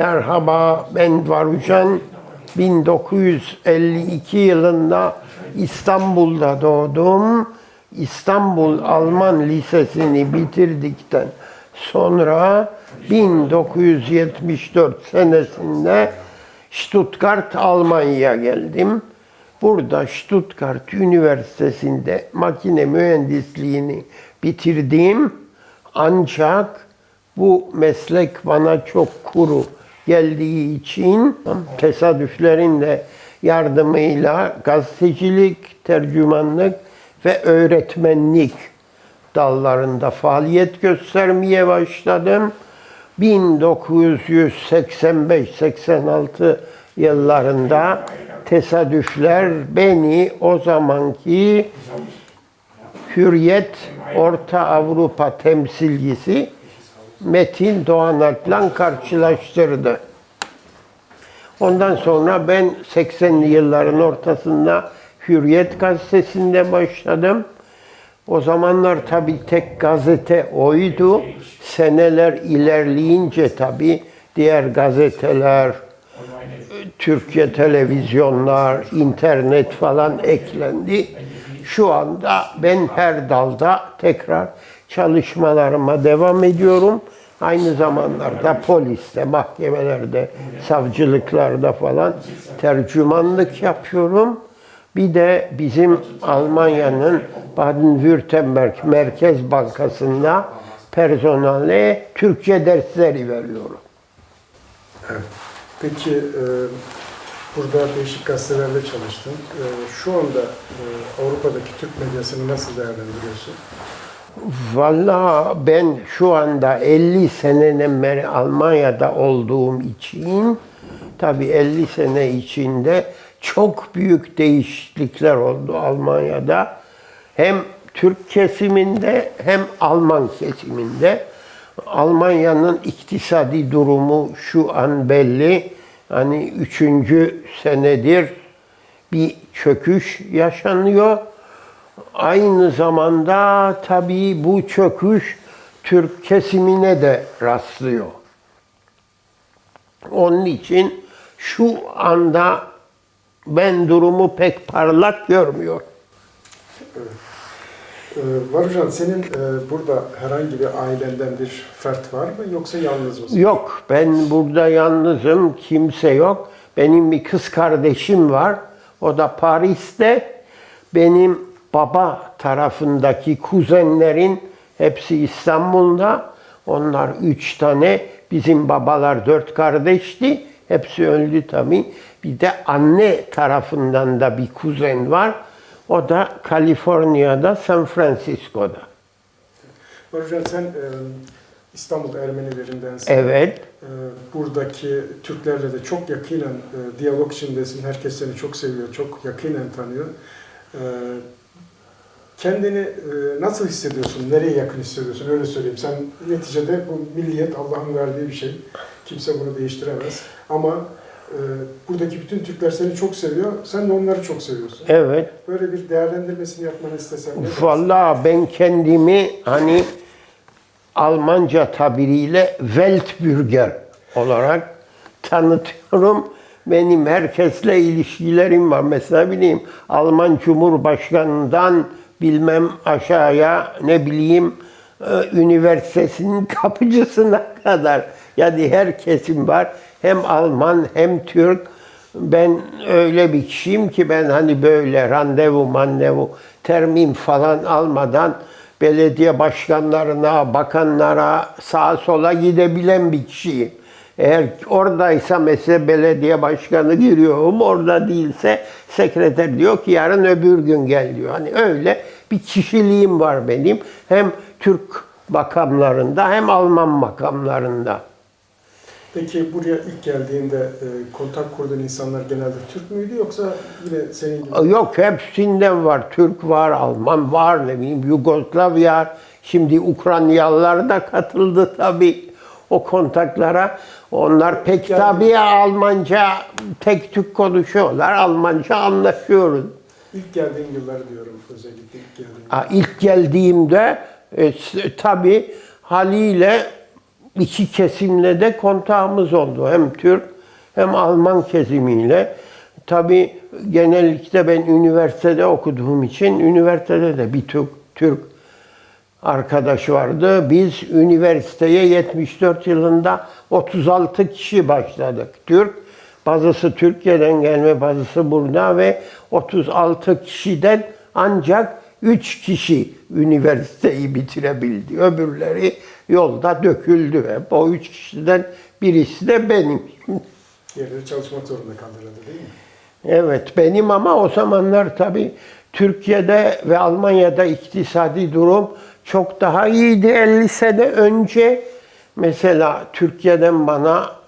Merhaba, ben Varuşan. 1952 yılında İstanbul'da doğdum. İstanbul Alman Lisesi'ni bitirdikten sonra 1974 senesinde Stuttgart, Almanya'ya geldim. Burada Stuttgart Üniversitesi'nde makine mühendisliğini bitirdim. Ancak bu meslek bana çok kuru geldiği için tesadüflerin de yardımıyla gazetecilik, tercümanlık ve öğretmenlik dallarında faaliyet göstermeye başladım. 1985-86 yıllarında tesadüfler beni o zamanki Hürriyet Orta Avrupa temsilcisi Metin Doğan Alp'la karşılaştırdı. Ondan sonra ben 80'li yılların ortasında Hürriyet gazetesinde başladım. O zamanlar tabii tek gazete oydu. Seneler ilerleyince tabii diğer gazeteler, Türkiye televizyonlar, internet falan eklendi. Şu anda ben her dalda tekrar çalışmalarıma devam ediyorum. Aynı zamanlarda poliste, mahkemelerde, savcılıklarda falan tercümanlık yapıyorum. Bir de bizim Almanya'nın Baden-Württemberg Merkez Bankası'nda personale Türkçe dersleri veriyorum. Evet. Peki e, burada değişik gazetelerde çalıştın. E, şu anda e, Avrupa'daki Türk medyasını nasıl değerlendiriyorsun? Valla ben şu anda 50 seneden beri Almanya'da olduğum için tabii 50 sene içinde çok büyük değişiklikler oldu Almanya'da. Hem Türk kesiminde hem Alman kesiminde. Almanya'nın iktisadi durumu şu an belli. Hani üçüncü senedir bir çöküş yaşanıyor. Aynı zamanda tabii bu çöküş Türk kesimine de rastlıyor. Onun için şu anda ben durumu pek parlak görmüyorum. E, Varucan senin e, burada herhangi bir ailenden bir fert var mı yoksa yalnız mısın? Yok, ben burada yalnızım, kimse yok. Benim bir kız kardeşim var, o da Paris'te. Benim baba tarafındaki kuzenlerin hepsi İstanbul'da. Onlar üç tane, bizim babalar dört kardeşti. Hepsi öldü tabii. Bir de anne tarafından da bir kuzen var. O da Kaliforniya'da, San Francisco'da. Varucan sen e, İstanbul Ermenilerindensin. Evet. E, buradaki Türklerle de çok yakinen e, diyalog içindesin. Herkes seni çok seviyor, çok yakinen tanıyor. E, kendini e, nasıl hissediyorsun? Nereye yakın hissediyorsun? Öyle söyleyeyim. Sen neticede bu milliyet Allah'ın verdiği bir şey. Kimse bunu değiştiremez. Ama e, buradaki bütün Türkler seni çok seviyor. Sen de onları çok seviyorsun. Evet. Böyle bir değerlendirmesini yapmanı istesem? Vallahi ben kendimi hani Almanca tabiriyle Weltbürger olarak tanıtıyorum. Benim herkesle ilişkilerim var. Mesela bileyim Alman Cumhurbaşkanı'ndan bilmem aşağıya ne bileyim e, üniversitesinin kapıcısına kadar. Yani her kesim var. Hem Alman hem Türk. Ben öyle bir kişiyim ki ben hani böyle randevu mandevu termin falan almadan belediye başkanlarına, bakanlara sağa sola gidebilen bir kişiyim. Eğer oradaysa mesela belediye başkanı giriyorum, orada değilse sekreter diyor ki yarın öbür gün gel diyor. Hani öyle bir kişiliğim var benim. Hem Türk makamlarında hem Alman makamlarında. Peki buraya ilk geldiğinde e, kontak kurduğun insanlar genelde Türk müydü yoksa yine senin gibi? Yok hepsinden var. Türk var, Alman var, ne bileyim Yugoslav var. Şimdi Ukraynalılar da katıldı tabii o kontaklara. Onlar pek Yani- tabii Almanca, tek Türk konuşuyorlar. Almanca anlaşıyoruz. İlk geldiğin yılları diyorum özellikle ilk geldiğin Ha, İlk geldiğimde e, tabii haliyle iki kesimle de kontağımız oldu. Hem Türk hem Alman kesimiyle. Tabii genellikle ben üniversitede okuduğum için üniversitede de bir Türk, Türk arkadaş vardı. Biz üniversiteye 74 yılında 36 kişi başladık. Türk, bazısı Türkiye'den gelme, bazısı burada ve 36 kişiden ancak 3 kişi üniversiteyi bitirebildi. Öbürleri yolda döküldü hep. O 3 kişiden birisi de benim. Diğerleri çalışmak zorunda kaldı herhalde değil mi? Evet benim ama o zamanlar tabii Türkiye'de ve Almanya'da iktisadi durum çok daha iyiydi. 50 sene önce mesela Türkiye'den bana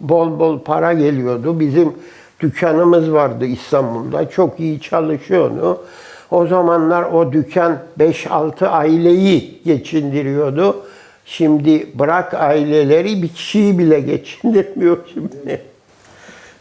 bol bol para geliyordu. Bizim dükkanımız vardı İstanbul'da. Çok iyi çalışıyordu. O zamanlar o dükkan 5-6 aileyi geçindiriyordu. Şimdi bırak aileleri bir kişiyi bile geçindirmiyor şimdi.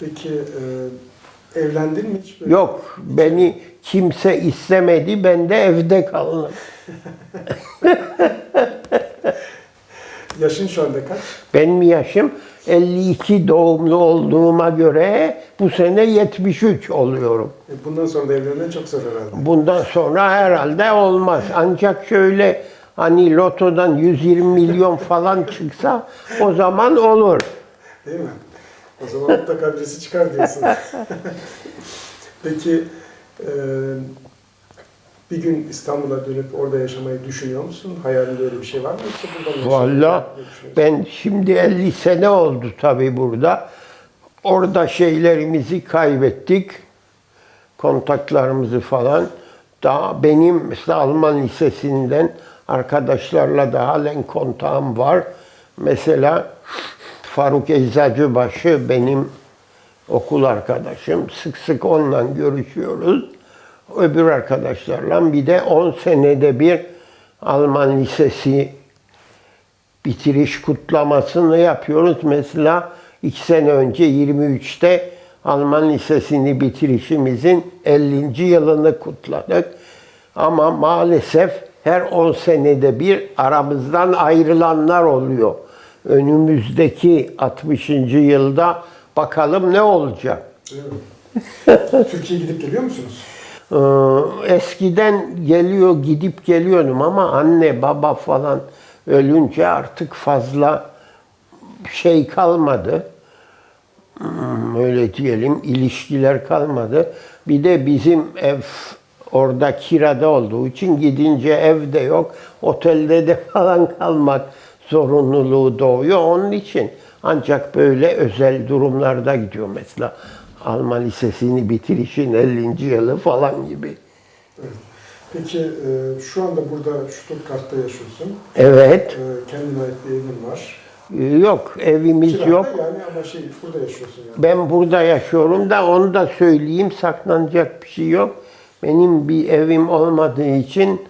Peki e, evlendin mi hiç? böyle? Yok, beni kimse istemedi, ben de evde kaldım. Yaşın şu anda kaç? Benim yaşım 52 doğumlu olduğuma göre bu sene 73 oluyorum. E, bundan sonra da evlenmen çok zor herhalde. Bundan sonra herhalde olmaz. Ancak şöyle hani lotodan 120 milyon falan çıksa o zaman olur. Değil mi? O zaman mutlaka birisi çıkar diyorsun. Peki e, bir gün İstanbul'a dönüp orada yaşamayı düşünüyor musun? Hayalinde öyle bir şey var mı? Yoksa burada mı Valla düşünüyorsun? ben şimdi 50 sene oldu tabii burada. Orada şeylerimizi kaybettik. Kontaklarımızı falan. Daha benim mesela Alman lisesinden arkadaşlarla da halen kontağım var. Mesela Faruk Eczacıbaşı benim okul arkadaşım. Sık sık onunla görüşüyoruz. Öbür arkadaşlarla bir de 10 senede bir Alman lisesi bitiriş kutlamasını yapıyoruz. Mesela iki sene önce 23'te Alman Lisesi'ni bitirişimizin 50. yılını kutladık. Ama maalesef her 10 senede bir aramızdan ayrılanlar oluyor. Önümüzdeki 60. yılda bakalım ne olacak. Mi? Türkiye'ye gidip geliyor musunuz? Ee, eskiden geliyor gidip geliyordum ama anne baba falan ölünce artık fazla şey kalmadı. Hmm, öyle diyelim ilişkiler kalmadı. Bir de bizim ev orada kirada olduğu için gidince evde yok. Otelde de falan kalmak zorunluluğu doğuyor. Onun için ancak böyle özel durumlarda gidiyor mesela. Alman Lisesi'ni bitirişin 50. yılı falan gibi. Evet. Peki e, şu anda burada Stuttgart'ta yaşıyorsun. Evet. E, kendine ait bir evin var. Ee, Yok, evimiz Kirada yok. Yani ama şey burada yaşıyorsun yani. Ben burada yaşıyorum da onu da söyleyeyim saklanacak bir şey yok. Benim bir evim olmadığı için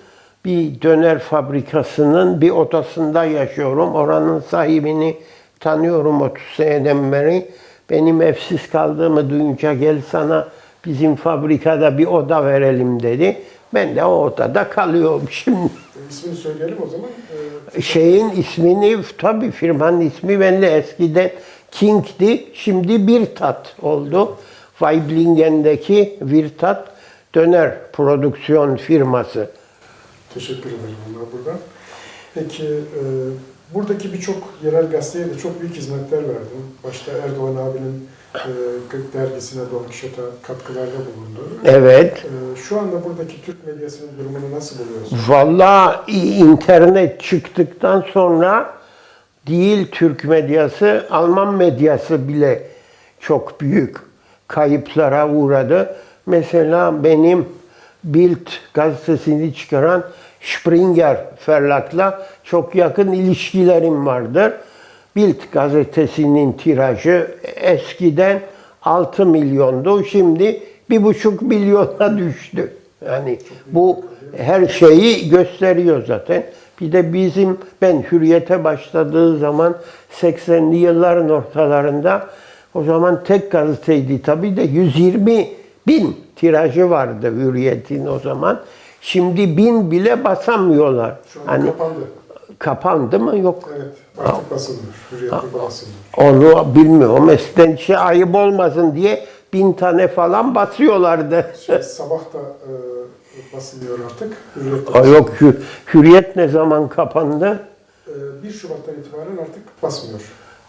bir döner fabrikasının bir odasında yaşıyorum. Oranın sahibini tanıyorum 30 seneden beri. Benim evsiz kaldığımı duyunca gel sana bizim fabrikada bir oda verelim dedi. Ben de o odada kalıyorum şimdi. İsmini söyleyelim o zaman. E, Şeyin ismini tabii firmanın ismi belli eskiden King'di. Şimdi Birtat oldu. Weiblingen'deki Virtat döner prodüksiyon firması. teşekkür ederim onlar buradan. Peki e, buradaki birçok yerel gazeteye de çok büyük hizmetler verdin. Başta Erdoğan abinin e, dergisine Don Quixote'a katkılarda bulundu. Evet. E, şu anda buradaki Türk medyasının durumunu nasıl buluyorsun? Vallahi internet çıktıktan sonra değil Türk medyası, Alman medyası bile çok büyük kayıplara uğradı. Mesela benim Bild gazetesini çıkaran Springer Verlag'la çok yakın ilişkilerim vardır. Bild gazetesinin tirajı eskiden 6 milyondu. Şimdi 1,5 milyona düştü. Yani bu her şeyi gösteriyor zaten. Bir de bizim ben hürriyete başladığı zaman 80'li yılların ortalarında o zaman tek gazeteydi tabii de 120 bin tirajı vardı hürriyetin o zaman. Şimdi bin bile basamıyorlar. Şu anda Hani kapandı. kapandı mı yok. Evet, artık basılmıyor. Hürriyet'te basılmıyor. Onu bilmiyorum. Eskiden şey ayıp olmasın diye bin tane falan basıyorlardı. Şey, sabah da e, basılıyor artık. Aa, yok hür- hürriyet ne zaman kapandı? E, 1 Şubat'tan itibaren artık basmıyor.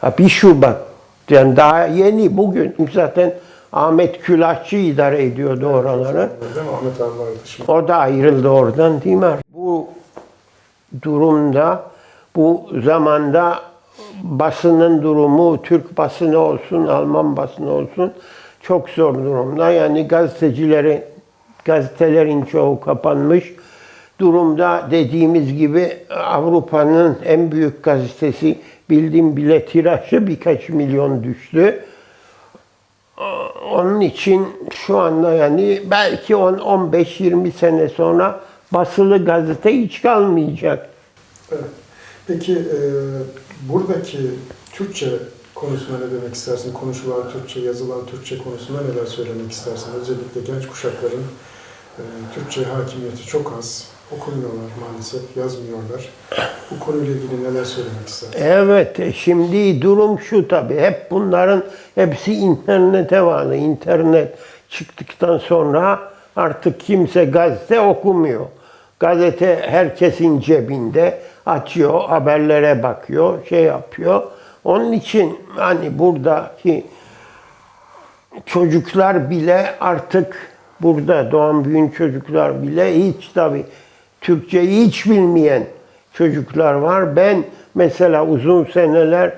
Ha, bir Şubat. Yani daha yeni bugün zaten Ahmet Külahçı idare ediyordu oraları. Değil mi? Ahmet abi vardı şimdi. O da ayrıldı oradan değil mi? Bu durumda, bu zamanda basının durumu, Türk basını olsun, Alman basını olsun çok zor durumda. Yani gazetecilerin, gazetelerin çoğu kapanmış durumda. Dediğimiz gibi Avrupa'nın en büyük gazetesi bildiğim bile tirajı birkaç milyon düştü. Onun için şu anda yani belki 10 15-20 sene sonra basılı gazete hiç kalmayacak. Evet. Peki e, buradaki Türkçe konusuna ne demek istersin? Konuşulan Türkçe, yazılan Türkçe konusunda neler söylemek istersin? Özellikle genç kuşakların e, Türkçe hakimiyeti çok az. Okumuyorlar maalesef, yazmıyorlar. Bu konuyla ilgili neler söylemek istersin? Evet, e, şimdi durum şu tabii. Hep bunların hepsi internete bağlı. İnternet çıktıktan sonra artık kimse gazete okumuyor. Gazete herkesin cebinde açıyor, haberlere bakıyor, şey yapıyor. Onun için hani buradaki çocuklar bile artık burada doğan büyüyen çocuklar bile hiç tabii Türkçeyi hiç bilmeyen çocuklar var. Ben mesela uzun seneler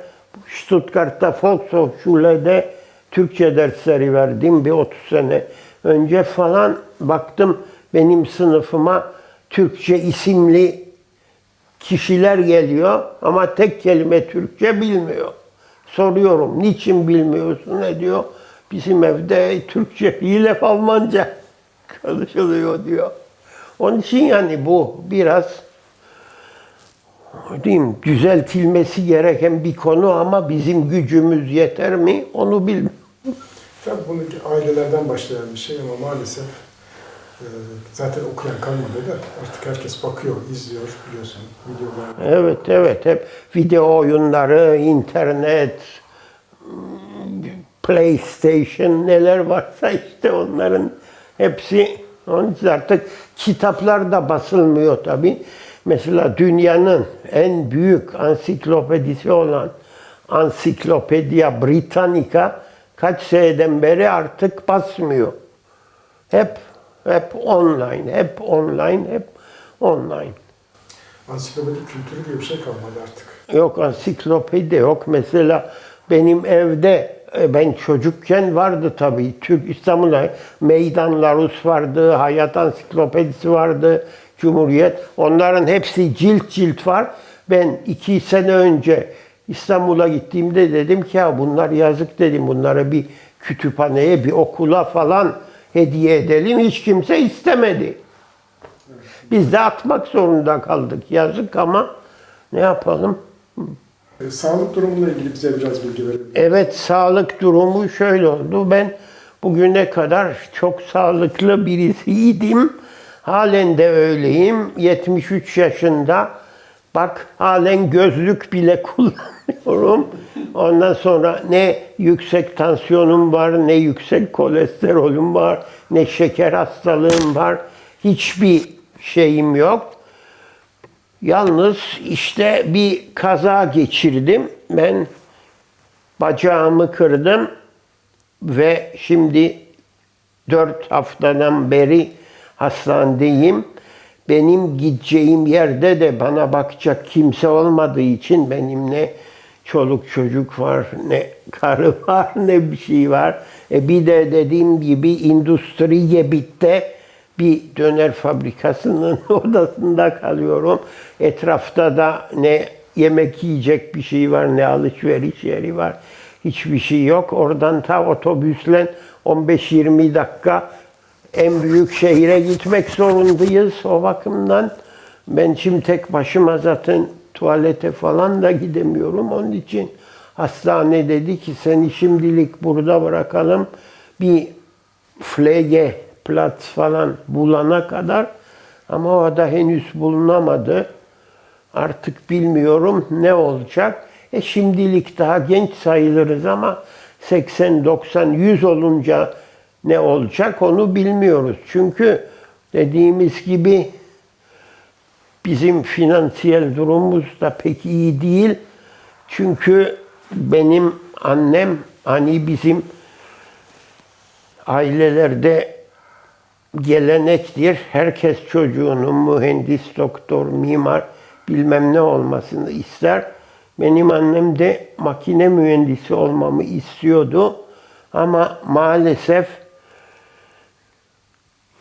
Stuttgart'ta Volkshochschule'de Türkçe dersleri verdim bir 30 sene önce falan baktım benim sınıfıma Türkçe isimli kişiler geliyor ama tek kelime Türkçe bilmiyor. Soruyorum niçin bilmiyorsun ne diyor. Bizim evde Türkçe değil hep Almanca konuşuluyor diyor. Onun için yani bu biraz diyeyim düzeltilmesi gereken bir konu ama bizim gücümüz yeter mi onu bilmiyorum. Tabii bunu ailelerden başlayan bir şey ama maalesef e, zaten okuyan kalmadı da artık herkes bakıyor, izliyor biliyorsun videolar. Evet evet hep video oyunları, internet, PlayStation neler varsa işte onların hepsi onun için artık kitaplar da basılmıyor tabi. Mesela dünyanın en büyük ansiklopedisi olan Ansiklopedia Britannica kaç seneden beri artık basmıyor. Hep hep online, hep online, hep online. Ansiklopedi kültürü diye bir şey kalmadı artık. Yok ansiklopedi yok. Mesela benim evde ben çocukken vardı tabii. Türk İstanbul'da Meydan Larus vardı, Hayat Ansiklopedisi vardı, Cumhuriyet. Onların hepsi cilt cilt var. Ben iki sene önce İstanbul'a gittiğimde dedim ki ya bunlar yazık dedim. Bunları bir kütüphaneye, bir okula falan hediye edelim. Hiç kimse istemedi. Biz de atmak zorunda kaldık. Yazık ama ne yapalım? E, sağlık durumuyla ilgili bize biraz bilgi misin? Evet sağlık durumu şöyle oldu. Ben bugüne kadar çok sağlıklı birisiydim. Halen de öyleyim. 73 yaşında. Bak halen gözlük bile kullanıyorum. Ondan sonra ne yüksek tansiyonum var, ne yüksek kolesterolüm var, ne şeker hastalığım var. Hiçbir şeyim yok. Yalnız işte bir kaza geçirdim. Ben bacağımı kırdım ve şimdi dört haftadan beri hastanedeyim. Benim gideceğim yerde de bana bakacak kimse olmadığı için benim ne çoluk çocuk var, ne karı var, ne bir şey var. E bir de dediğim gibi Industriye bitti bir döner fabrikasının odasında kalıyorum. Etrafta da ne yemek yiyecek bir şey var, ne alışveriş yeri var. Hiçbir şey yok. Oradan ta otobüsle 15-20 dakika en büyük şehire gitmek zorundayız. O bakımdan ben şimdi tek başıma zaten tuvalete falan da gidemiyorum. Onun için hastane dedi ki seni şimdilik burada bırakalım. Bir flege Platz falan bulana kadar ama o da henüz bulunamadı. Artık bilmiyorum ne olacak. E şimdilik daha genç sayılırız ama 80, 90, 100 olunca ne olacak onu bilmiyoruz. Çünkü dediğimiz gibi bizim finansiyel durumumuz da pek iyi değil. Çünkü benim annem hani bizim ailelerde gelenektir. Herkes çocuğunun mühendis, doktor, mimar bilmem ne olmasını ister. Benim annem de makine mühendisi olmamı istiyordu. Ama maalesef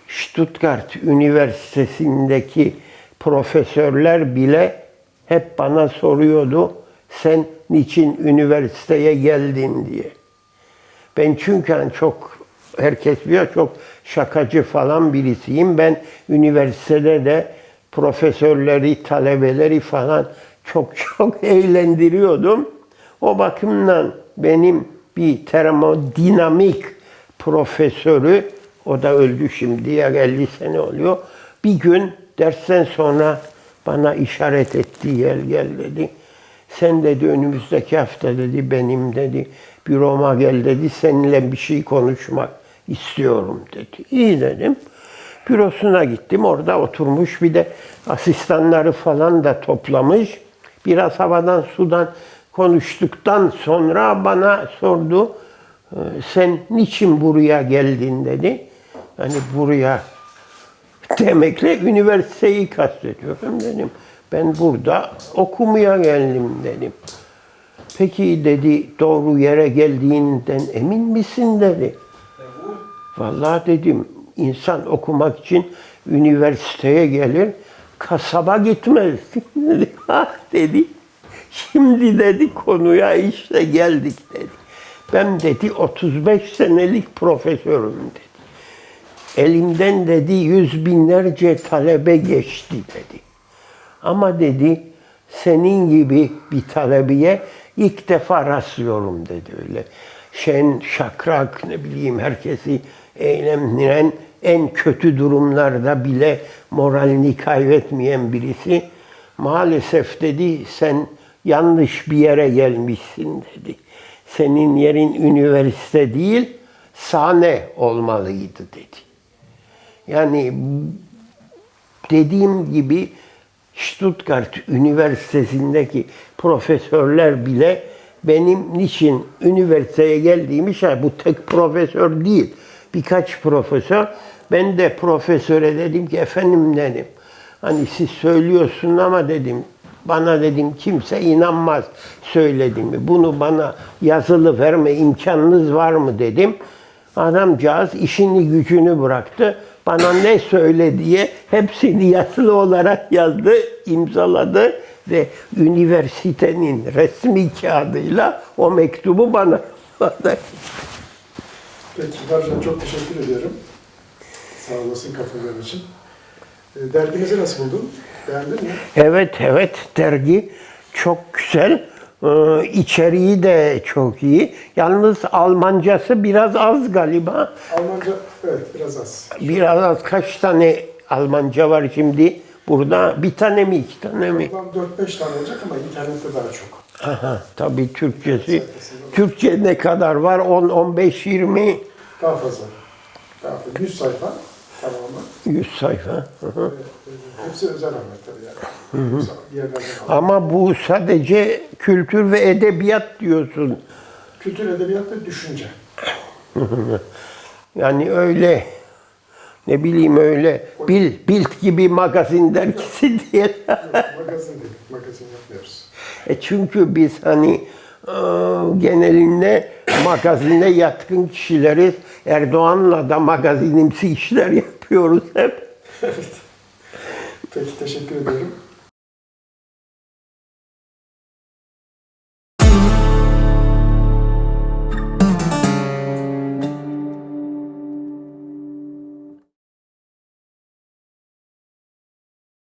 Stuttgart Üniversitesi'ndeki profesörler bile hep bana soruyordu. Sen niçin üniversiteye geldin diye. Ben çünkü çok herkes biliyor çok şakacı falan birisiyim. Ben üniversitede de profesörleri, talebeleri falan çok çok eğlendiriyordum. O bakımdan benim bir termodinamik profesörü, o da öldü şimdi, ya 50 sene oluyor. Bir gün dersten sonra bana işaret etti, gel gel dedi. Sen dedi önümüzdeki hafta dedi benim dedi büroma gel dedi seninle bir şey konuşmak istiyorum dedi. İyi dedim. Bürosuna gittim. Orada oturmuş bir de asistanları falan da toplamış. Biraz havadan sudan konuştuktan sonra bana sordu. "Ee, Sen niçin buraya geldin dedi. Hani buraya demekle üniversiteyi kastediyorum dedim. Ben burada okumaya geldim dedim. Peki dedi doğru yere geldiğinden emin misin dedi. Vallahi dedim insan okumak için üniversiteye gelir kasaba gitmez. dedi. Şimdi dedi konuya işte geldik dedi. Ben dedi 35 senelik profesörüm dedi. Elimden dedi yüz binlerce talebe geçti dedi. Ama dedi senin gibi bir talebeye ilk defa rastlıyorum dedi öyle. Şen, şakrak ne bileyim herkesi eğlendiren en kötü durumlarda bile moralini kaybetmeyen birisi. Maalesef dedi sen yanlış bir yere gelmişsin dedi. Senin yerin üniversite değil sahne olmalıydı dedi. Yani dediğim gibi Stuttgart Üniversitesi'ndeki profesörler bile benim niçin üniversiteye geldiğimi şey, bu tek profesör değil. Birkaç profesör. Ben de profesöre dedim ki efendim dedim. Hani siz söylüyorsun ama dedim bana dedim kimse inanmaz söylediğimi. Bunu bana yazılı verme imkanınız var mı dedim. Adamcağız işini gücünü bıraktı. Bana ne söyle diye hepsini yazılı olarak yazdı, imzaladı ve üniversitenin resmi kağıdıyla o mektubu bana. Peki Barcan çok teşekkür ediyorum. Sağ olasın katkıların için. E, Dergimizi nasıl buldun? Beğendin mi? Evet evet dergi çok güzel. Ee, içeriği de çok iyi. Yalnız Almancası biraz az galiba. Almanca evet biraz az. Biraz az kaç tane Almanca var şimdi burada? Bir tane mi iki tane mi? Toplam 4-5 tane olacak ama internette daha çok. Aha, tabii Türkçesi. Türkçe ne kadar var? 10, 15, 20, Daha fazla. Daha fazla. 100 sayfa tamamen. 100 sayfa. Hı hı. E, Hepsi özel tabii yani. Aldım. Ama bu sadece kültür ve edebiyat diyorsun. Kültür, edebiyat ve düşünce. Yani öyle ne bileyim öyle bil, Bild gibi magazin dergisi diye. Magazin değil. Magazin yapmıyoruz. E çünkü biz hani e, genelinde magazine yatkın kişileriz. Erdoğan'la da magazinimsi işler yapıyoruz hep. Evet. Peki teşekkür ediyorum.